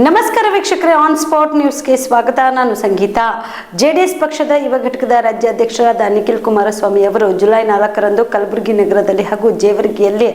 ನಮಸ್ಕಾರ ವೀಕ್ಷಕರೇ on spot ನ್ಯೂಸ್ಗೆ ಸ್ವಾಗತ. ನಾನು ಸಂಗೀತ. ಜೆಡಿಎಸ್ ಪಕ್ಷದ ಯುವ ಘಟಕದ ರಾಜ್ಯಾಧ್ಯಕ್ಷರಾದ ನಿಖಿಲ್ ಕುಮಾರಸ್ವಾಮಿ ಅವರು ಜುಲೈ ನಾಲ್ಕರಂದು ಕಲಬುರಗಿ ನಗರದಲ್ಲಿ ಹಾಗೂ ಜೇವರ್ಗಿಯಲ್ಲಿ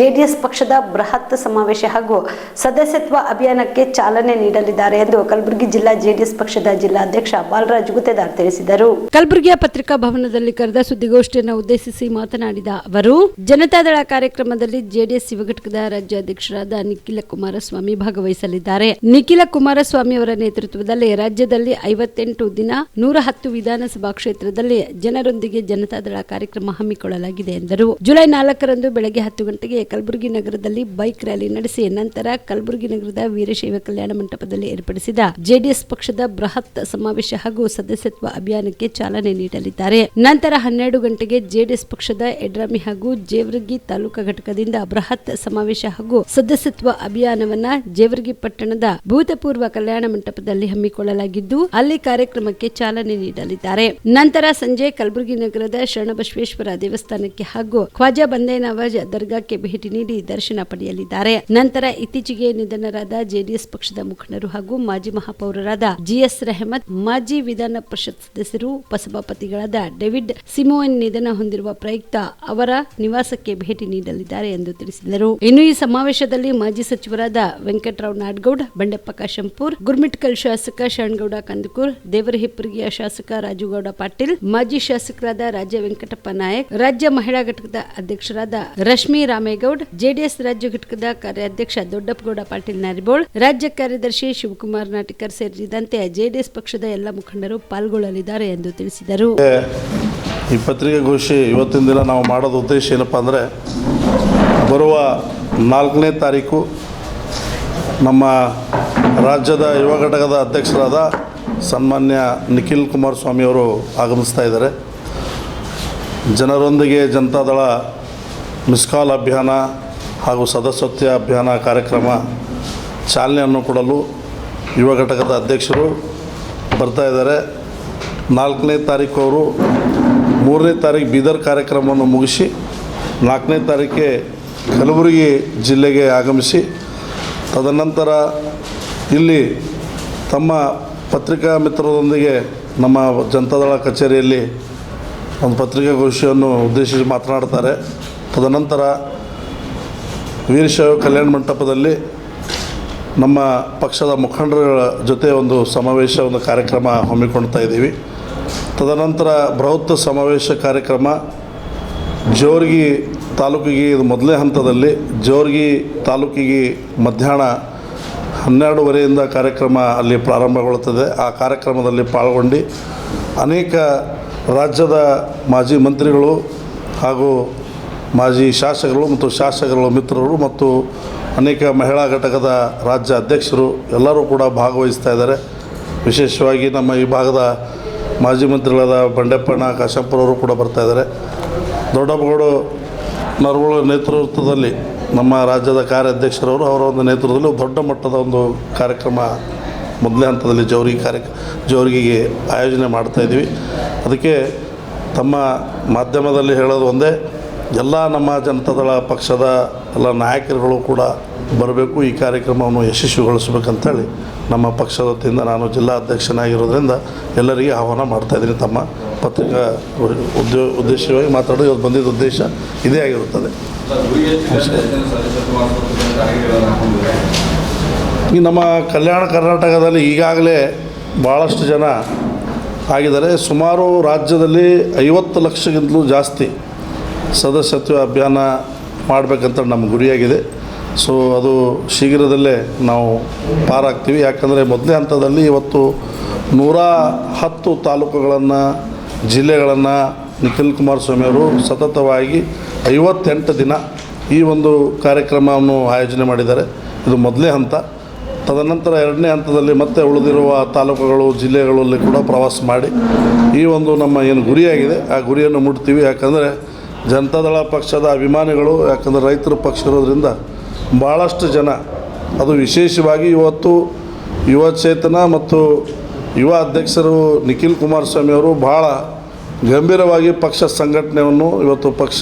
ಜೆಡಿಎಸ್ ಪಕ್ಷದ ಬೃಹತ್ ಸಮಾವೇಶ ಹಾಗೂ ಸದಸ್ಯತ್ವ ಅಭಿಯಾನಕ್ಕೆ ಚಾಲನೆ ನೀಡಲಿದ್ದಾರೆ ಎಂದು ಕಲಬುರಗಿ ಜಿಲ್ಲಾ ಜೆಡಿಎಸ್ ಪಕ್ಷದ ಜಿಲ್ಲಾಧ್ಯಕ್ಷ ಬಾಲರಾಜ್ ಗುತ್ತೇದಾರ್ ತಿಳಿಸಿದರು. ಕಲಬುರಗಿಯ ಪತ್ರಿಕಾ ಭವನದಲ್ಲಿ ಕರೆದ ಸುದ್ದಿಗೋಷ್ಠಿಯನ್ನು ಉದ್ದೇಶಿಸಿ ಮಾತನಾಡಿದ ಅವರು, ಜನತಾದಳ ಕಾರ್ಯಕ್ರಮದಲ್ಲಿ ಜೆಡಿಎಸ್ ಯುವ ಘಟಕದ ರಾಜ್ಯಾಧ್ಯಕ್ಷರಾದ ನಿಖಿಲ ಕುಮಾರಸ್ವಾಮಿ ಭಾಗವಹಿಸಲಿದ್ದಾರೆ. ನಿಖಿಲ ಕುಮಾರಸ್ವಾಮಿ ಅವರ ನೇತೃತ್ವದಲ್ಲಿ ರಾಜ್ಯದಲ್ಲಿ ಐವತ್ತೆಂಟು ದಿನ ನೂರ ಹತ್ತು ವಿಧಾನಸಭಾ ಕ್ಷೇತ್ರದಲ್ಲಿ ಜನರೊಂದಿಗೆ ಜನತಾದಳ ಕಾರ್ಯಕ್ರಮ ಹಮ್ಮಿಕೊಳ್ಳಲಾಗಿದೆ ಎಂದರು. ಜುಲೈ ನಾಲ್ಕರಂದು ಬೆಳಗ್ಗೆ ಹತ್ತು ಗಂಟೆಗೆ ಕಲಬುರಗಿ ನಗರದಲ್ಲಿ ಬೈಕ್ ರ್ಯಾಲಿ ನಡೆಸಿ ನಂತರ ಕಲಬುರಗಿ ನಗರದ ವೀರಶೈವ ಕಲ್ಯಾಣ ಮಂಟಪದಲ್ಲಿ ಏರ್ಪಡಿಸಿದ ಜೆಡಿಎಸ್ ಪಕ್ಷದ ಬೃಹತ್ ಸಮಾವೇಶ ಹಾಗೂ ಸದಸ್ಯತ್ವ ಅಭಿಯಾನಕ್ಕೆ ಚಾಲನೆ ನೀಡಲಿದ್ದಾರೆ. ನಂತರ ಹನ್ನೆರಡು ಗಂಟೆಗೆ ಜೆಡಿಎಸ್ ಪಕ್ಷದ ಎಡ್ರಾಮಿ ಹಾಗೂ ಜೇವರ್ಗಿ ತಾಲೂಕಾ ಘಟಕದಿಂದ ಬೃಹತ್ ಸಮಾವೇಶ ಹಾಗೂ ಸದಸ್ಯತ್ವ ಅಭಿಯಾನವನ್ನ ಜೇವರ್ಗಿ ಪಟ್ಟಣದ ಭೂತಪೂರ್ವ ಕಲ್ಯಾಣ ಮಂಟಪದಲ್ಲಿ ಹಮ್ಮಿಕೊಳ್ಳಲಾಗಿದ್ದು, ಅಲ್ಲಿ ಕಾರ್ಯಕ್ರಮಕ್ಕೆ ಚಾಲನೆ ನೀಡಲಿದ್ದಾರೆ. ನಂತರ ಸಂಜೆ ಕಲಬುರಗಿ ನಗರದ ಶರಣಬಸವೇಶ್ವರ ದೇವಸ್ಥಾನಕ್ಕೆ ಹಾಗೂ ಖ್ವಾಜಾ ಬಂದೇನವಾಜ್ ದರ್ಗಾಕ್ಕೆ ಭೇಟಿ ನೀಡಿ ದರ್ಶನ ಪಡೆಯಲಿದ್ದಾರೆ. ನಂತರ ಇತ್ತೀಚೆಗೆ ನಿಧನರಾದ ಜೆಡಿಎಸ್ ಪಕ್ಷದ ಮುಖಂಡರು ಹಾಗೂ ಮಾಜಿ ಮಹಾಪೌರರಾದ ಜಿಎಸ್ ರೆಹಮತ್, ಮಾಜಿ ವಿಧಾನ ಪರಿಷತ್ ಸದಸ್ಯರು, ಉಪಸಭಾಪತಿಗಳಾದ ಡೇವಿಡ್ ಸಿಮೋನ್ ನಿಧನ ಹೊಂದಿರುವ ಪ್ರಯುಕ್ತ ಅವರ ನಿವಾಸಕ್ಕೆ ಭೇಟಿ ನೀಡಲಿದ್ದಾರೆ ಎಂದು ತಿಳಿಸಿದರು. ಇನ್ನು ಈ ಸಮಾವೇಶದಲ್ಲಿ ಮಾಜಿ ಸಚಿವರಾದ ವೆಂಕಟರಾವ್ ನಾಡ್ಗೌಡ್ ಬಂಡೆಪ್ಪ ಕಾಶಂಪೂರ್, ಗುರ್ಮಿಟ್ಕಲ್ ಶಾಸಕ ಶರಣಗೌಡ ಕಂದಕೂರ್ ದೇವರಹಿಪ್ಪರಿಗೆಯ ಶಾಸಕ ರಾಜುಗೌಡ ಪಾಟೀಲ್, ಮಾಜಿ ಶಾಸಕರಾದ ರಾಜ್ಯ ವೆಂಕಟಪ್ಪ ನಾಯಕ್, ರಾಜ್ಯ ಮಹಿಳಾ ಘಟಕದ ಅಧ್ಯಕ್ಷರಾದ ರಶ್ಮಿ ರಾಮೇಗೌಡ, ಜೆಡಿಎಸ್ ರಾಜ್ಯ ಘಟಕದ ಕಾರ್ಯಾಧ್ಯಕ್ಷ ದೊಡ್ಡಪ್ಪಗೌಡ ಪಾಟೀಲ್ ನಾರಿಬೋಳ್, ರಾಜ್ಯ ಕಾರ್ಯದರ್ಶಿ ಶಿವಕುಮಾರ್ ನಾಟಿಕರ್ ಸೇರಿದಂತೆ ಜೆಡಿಎಸ್ ಪಕ್ಷದ ಎಲ್ಲ ಮುಖಂಡರು ಪಾಲ್ಗೊಳ್ಳಲಿದ್ದಾರೆ ಎಂದು ತಿಳಿಸಿದರು. ಈ ಪತ್ರಿಕಾಗೋಷ್ಠಿ ಇವತ್ತಿನ ದಿನ ನಾವು ಮಾಡೋದು ಉದ್ದೇಶ ಏನಪ್ಪ ಅಂದರೆ ಬರುವ ನಾಲ್ಕನೇ ತಾರೀಕು ನಮ್ಮ ರಾಜ್ಯದ ಯುವ ಘಟಕದ ಅಧ್ಯಕ್ಷರಾದ ಸನ್ಮಾನ್ಯ ನಿಖಿಲ್ ಕುಮಾರಸ್ವಾಮಿ ಅವರು ಆಗಮಿಸ್ತಾ ಇದ್ದಾರೆ. ಜನರೊಂದಿಗೆ ಜನತಾದಳ ಮಿಸ್ಕಾಲ್ ಅಭಿಯಾನ ಹಾಗೂ ಸದಸ್ಯತ್ವ ಅಭಿಯಾನ ಕಾರ್ಯಕ್ರಮ ಚಾಲನೆಯನ್ನು ಕೊಡಲು ಯುವ ಘಟಕದ ಅಧ್ಯಕ್ಷರು ಬರ್ತಾ ಇದ್ದಾರೆ. ನಾಲ್ಕನೇ ತಾರೀಕು ಅವರು ಮೂರನೇ ತಾರೀಕು ಬೀದರ್ ಕಾರ್ಯಕ್ರಮವನ್ನು ಮುಗಿಸಿ ನಾಲ್ಕನೇ ತಾರೀಕಿಗೆ ಕಲಬುರಗಿ ಜಿಲ್ಲೆಗೆ ಆಗಮಿಸಿ ತದನಂತರ ಇಲ್ಲಿ ತಮ್ಮ ಪತ್ರಿಕಾ ಮಿತ್ರರೊಂದಿಗೆ ನಮ್ಮ ಜನತಾದಳ ಕಚೇರಿಯಲ್ಲಿ ಒಂದು ಪತ್ರಿಕಾಗೋಷ್ಠಿಯನ್ನು ಉದ್ದೇಶಿಸಿ ಮಾತನಾಡ್ತಾರೆ. ತದನಂತರ ವೀರಶೈವ ಕಲ್ಯಾಣ ಮಂಟಪದಲ್ಲಿ ನಮ್ಮ ಪಕ್ಷದ ಮುಖಂಡರ ಜೊತೆ ಒಂದು ಸಮಾವೇಶ, ಒಂದು ಕಾರ್ಯಕ್ರಮ ಹಮ್ಮಿಕೊಳ್ತಾ ಇದ್ದೀವಿ. ತದನಂತರ ಬೃಹತ್ ಸಮಾವೇಶ ಕಾರ್ಯಕ್ರಮ ಜೋರ್ಗಿ ತಾಲೂಕಿಗೆ ಇದು ಮೊದಲೇ ಹಂತದಲ್ಲಿ ಜೋರ್ಗಿ ತಾಲೂಕಿಗೆ ಮಧ್ಯಾಹ್ನ ಹನ್ನೆರಡುವರೆಯಿಂದ ಕಾರ್ಯಕ್ರಮ ಅಲ್ಲಿ ಪ್ರಾರಂಭಗೊಳ್ಳುತ್ತದೆ. ಆ ಕಾರ್ಯಕ್ರಮದಲ್ಲಿ ಪಾಲ್ಗೊಂಡು ಅನೇಕ ರಾಜ್ಯದ ಮಾಜಿ ಮಂತ್ರಿಗಳು ಹಾಗೂ ಮಾಜಿ ಶಾಸಕರು ಮತ್ತು ಶಾಸಕರ ಮಿತ್ರರು ಮತ್ತು ಅನೇಕ ಮಹಿಳಾ ಘಟಕದ ರಾಜ್ಯ ಅಧ್ಯಕ್ಷರು ಎಲ್ಲರೂ ಕೂಡ ಭಾಗವಹಿಸ್ತಾ ಇದ್ದಾರೆ. ವಿಶೇಷವಾಗಿ ನಮ್ಮ ಈ ಭಾಗದ ಮಾಜಿ ಮಂತ್ರಿಗಳಾದ ಬಂಡೆಪ್ಪಣ್ಣ ಕಾಶಂಪುರವರು ಕೂಡ ಬರ್ತಾ ಇದ್ದಾರೆ. ದೊಡ್ಡಪ್ಪಗೌಡು ನರವಳ ನೇತೃತ್ವದಲ್ಲಿ ನಮ್ಮ ರಾಜ್ಯದ ಕಾರ್ಯಾಧ್ಯಕ್ಷರವರು ಅವರ ಒಂದು ನೇತೃತ್ವದಲ್ಲಿ ದೊಡ್ಡ ಮಟ್ಟದ ಒಂದು ಕಾರ್ಯಕ್ರಮ ಮೊದಲನೇ ಹಂತದಲ್ಲಿ ಜವರಿಗೆ ಕಾರ್ಯ ಜೌರಿಗಿಗೆ ಆಯೋಜನೆ ಮಾಡ್ತಾ ಇದ್ದೀವಿ. ಅದಕ್ಕೆ ತಮ್ಮ ಮಾಧ್ಯಮದಲ್ಲಿ ಹೇಳೋದು ಒಂದೇ ಎಲ್ಲ ನಮ್ಮ ಜನತಾದಳ ಪಕ್ಷದ ಎಲ್ಲ ನಾಯಕರುಗಳು ಕೂಡ ಬರಬೇಕು, ಈ ಕಾರ್ಯಕ್ರಮವನ್ನು ಯಶಸ್ವಿಗೊಳಿಸ್ಬೇಕಂತೇಳಿ ನಮ್ಮ ಪಕ್ಷದ ವತಿಯಿಂದ ನಾನು ಜಿಲ್ಲಾ ಅಧ್ಯಕ್ಷನಾಗಿರೋದ್ರಿಂದ ಎಲ್ಲರಿಗೆ ಆಹ್ವಾನ ಮಾಡ್ತಾಯಿದ್ದೀನಿ ತಮ್ಮ ಪತ್ರಿಕಾ ಉದ್ಯೋ, ಉದ್ದೇಶವಾಗಿ ಮಾತಾಡೋದು ಇವತ್ತು ಬಂದಿದ್ದ ಉದ್ದೇಶ ಇದೇ ಆಗಿರುತ್ತದೆ. ಈ ನಮ್ಮ ಕಲ್ಯಾಣ ಕರ್ನಾಟಕದಲ್ಲಿ ಈಗಾಗಲೇ ಭಾಳಷ್ಟು ಜನ ಆಗಿದ್ದಾರೆ. ಸುಮಾರು ರಾಜ್ಯದಲ್ಲಿ ಐವತ್ತು ಲಕ್ಷಕ್ಕಿಂತಲೂ ಜಾಸ್ತಿ ಸದಸ್ಯತ್ವ ಅಭಿಯಾನ ಮಾಡಬೇಕಂತ ನಮ್ಮ ಗುರಿಯಾಗಿದೆ. ಸೊ ಅದು ಶೀಘ್ರದಲ್ಲೇ ನಾವು ಪಾರಾಗ್ತೀವಿ. ಯಾಕಂದರೆ ಮೊದಲನೇ ಹಂತದಲ್ಲಿ ಇವತ್ತು ನೂರ ಹತ್ತು ತಾಲೂಕುಗಳನ್ನು, ಜಿಲ್ಲೆಗಳನ್ನು ನಿಖಿಲ್ ಕುಮಾರಸ್ವಾಮಿ ಅವರು ಸತತವಾಗಿ ಐವತ್ತೆಂಟು ದಿನ ಈ ಒಂದು ಕಾರ್ಯಕ್ರಮವನ್ನು ಆಯೋಜನೆ ಮಾಡಿದ್ದಾರೆ. ಇದು ಮೊದಲನೇ ಹಂತ. ತದನಂತರ ಎರಡನೇ ಹಂತದಲ್ಲಿ ಮತ್ತೆ ಉಳಿದಿರುವ ತಾಲೂಕುಗಳು, ಜಿಲ್ಲೆಗಳಲ್ಲಿ ಕೂಡ ಪ್ರವಾಸ ಮಾಡಿ ಈ ಒಂದು ನಮ್ಮ ಏನು ಗುರಿಯಾಗಿದೆ, ಆ ಗುರಿಯನ್ನು ಮುಟ್ತೀವಿ. ಯಾಕಂದರೆ ಜನತಾದಳ ಪಕ್ಷದ ಅಭಿಮಾನಿಗಳು, ಯಾಕಂದರೆ ರೈತರ ಪಕ್ಷ ಇರೋದ್ರಿಂದ ಭಾಳಷ್ಟು ಜನ, ಅದು ವಿಶೇಷವಾಗಿ ಇವತ್ತು ಯುವ ಚೇತನ ಮತ್ತು ಯುವ ಅಧ್ಯಕ್ಷರು ನಿಖಿಲ್ ಕುಮಾರಸ್ವಾಮಿ ಅವರು ಭಾಳ ಗಂಭೀರವಾಗಿ ಪಕ್ಷ ಸಂಘಟನೆಯನ್ನು ಇವತ್ತು ಪಕ್ಷ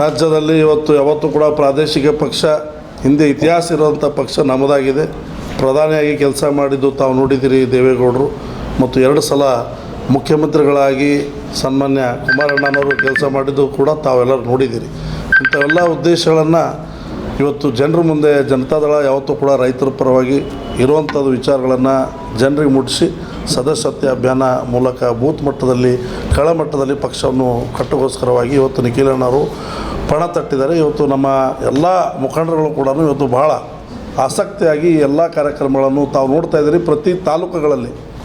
ರಾಜ್ಯದಲ್ಲಿ ಇವತ್ತು ಯಾವತ್ತೂ ಕೂಡ ಪ್ರಾದೇಶಿಕ ಪಕ್ಷ, ಹಿಂದೆ ಇತಿಹಾಸ ಇರುವಂಥ ಪಕ್ಷ ನಮ್ಮದಾಗಿದೆ. ಪ್ರಧಾನಿಯಾಗಿ ಕೆಲಸ ಮಾಡಿದ್ದು ತಾವು ನೋಡಿದ್ದೀರಿ ದೇವೇಗೌಡರು. ಮತ್ತು ಎರಡು ಸಲ ಮುಖ್ಯಮಂತ್ರಿಗಳಾಗಿ ಸನ್ಮಾನ್ಯ ಕುಮಾರಣ್ಣನವರು ಕೆಲಸ ಮಾಡಿದ್ದು ಕೂಡ ತಾವೆಲ್ಲರೂ ನೋಡಿದ್ದೀರಿ. ಇಂಥವೆಲ್ಲ ಉದ್ದೇಶಗಳನ್ನು ಇವತ್ತು ಜನರ ಮುಂದೆ ಜನತಾದಳ ಯಾವತ್ತೂ ಕೂಡ ರೈತರ ಪರವಾಗಿ ಇರುವಂಥದ್ದು ವಿಚಾರಗಳನ್ನು ಜನರಿಗೆ ಮುಟ್ಟಿಸಿ ಸದಸ್ಯತ್ವ ಅಭಿಯಾನ ಮೂಲಕ ಬೂತ್ ಮಟ್ಟದಲ್ಲಿ ಕೆಳಮಟ್ಟದಲ್ಲಿ ಪಕ್ಷವನ್ನು ಕಟ್ಟಗೋಸ್ಕರವಾಗಿ ಇವತ್ತು ನಿಖಿಲಣ್ಣವರು ಪಣ ತಟ್ಟಿದ್ದಾರೆ. ಇವತ್ತು ನಮ್ಮ ಎಲ್ಲ ಮುಖಂಡರುಗಳು ಕೂಡ ಇವತ್ತು ಬಹಳ ಆಸಕ್ತಿಯಾಗಿ ಎಲ್ಲ ಕಾರ್ಯಕ್ರಮಗಳನ್ನು ತಾವು ನೋಡ್ತಾ ಇದ್ದೀರಿ. ಪ್ರತಿ ತಾಲೂಕುಗಳಲ್ಲಿ